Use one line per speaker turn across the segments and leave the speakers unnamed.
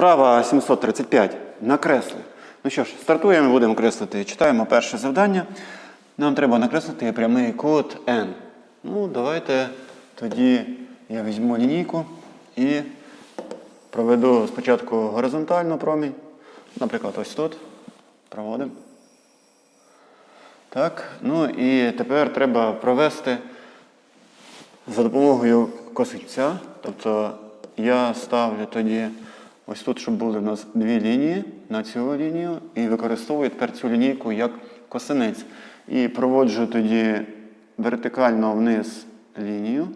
Вправа 735. Накресли. Ну що ж, стартуємо, будемо креслити. Читаємо перше завдання. Нам треба накреслити прямий кут N. Ну, давайте тоді я візьму лінійку і проведу спочатку горизонтально промінь. Наприклад, ось тут. Проводимо. Так, ну і тепер треба провести за допомогою косинця. Тобто я ставлю тоді ось тут, щоб були в нас дві лінії на цю лінію, і використовую тепер цю лінійку як косинець. І проводжу тоді вертикально вниз лінію.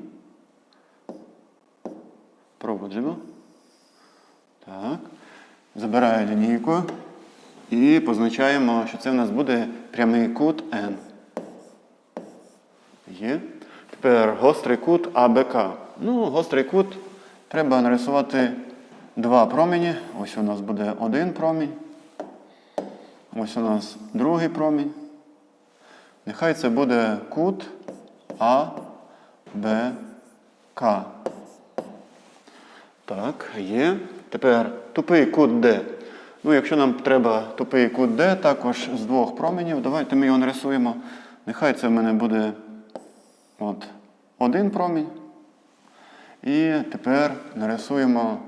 Проводжимо. Так. Забираю лінійку і позначаємо, що це в нас буде прямий кут N. Є. Тепер гострий кут АБК. Ну, гострий кут треба нарисувати два промені. Ось у нас буде один промінь. Ось у нас другий промінь. Нехай це буде кут АБК. Так, є. Тепер тупий кут Д. Ну, якщо нам треба тупий кут Д, також з двох променів, давайте ми його нарисуємо. Нехай це в мене буде от, один промінь. І тепер нарисуємо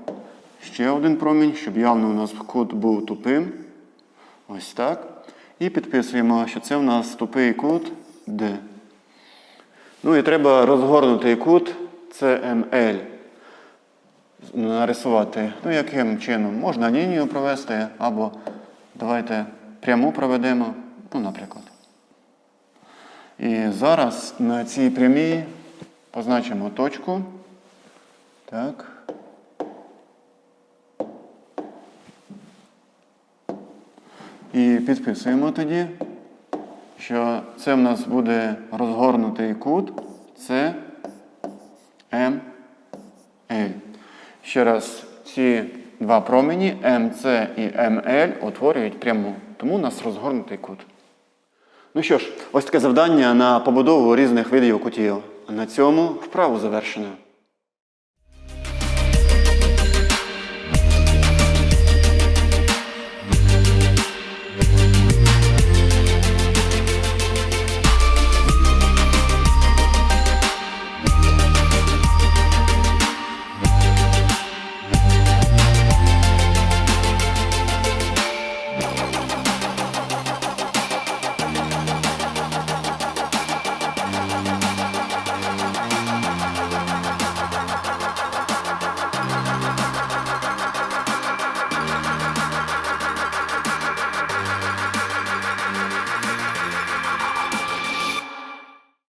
ще один промінь, щоб явно у нас кут був тупим. Ось так. І підписуємо, що це в нас тупий кут Д. Ну і треба розгорнутий кут CML нарисувати. Ну, яким чином? Можна лінію провести, або давайте пряму проведемо, ну, наприклад. І зараз на цій прямій позначимо точку. Так. І підписуємо тоді, що це в нас буде розгорнутий кут. Це М. Ще раз, ці два промені МЦ і МЛ утворюють пряму, тому у нас розгорнутий кут. Ну що ж, ось таке завдання на побудову різних видів кутів. На цьому вправу завершено.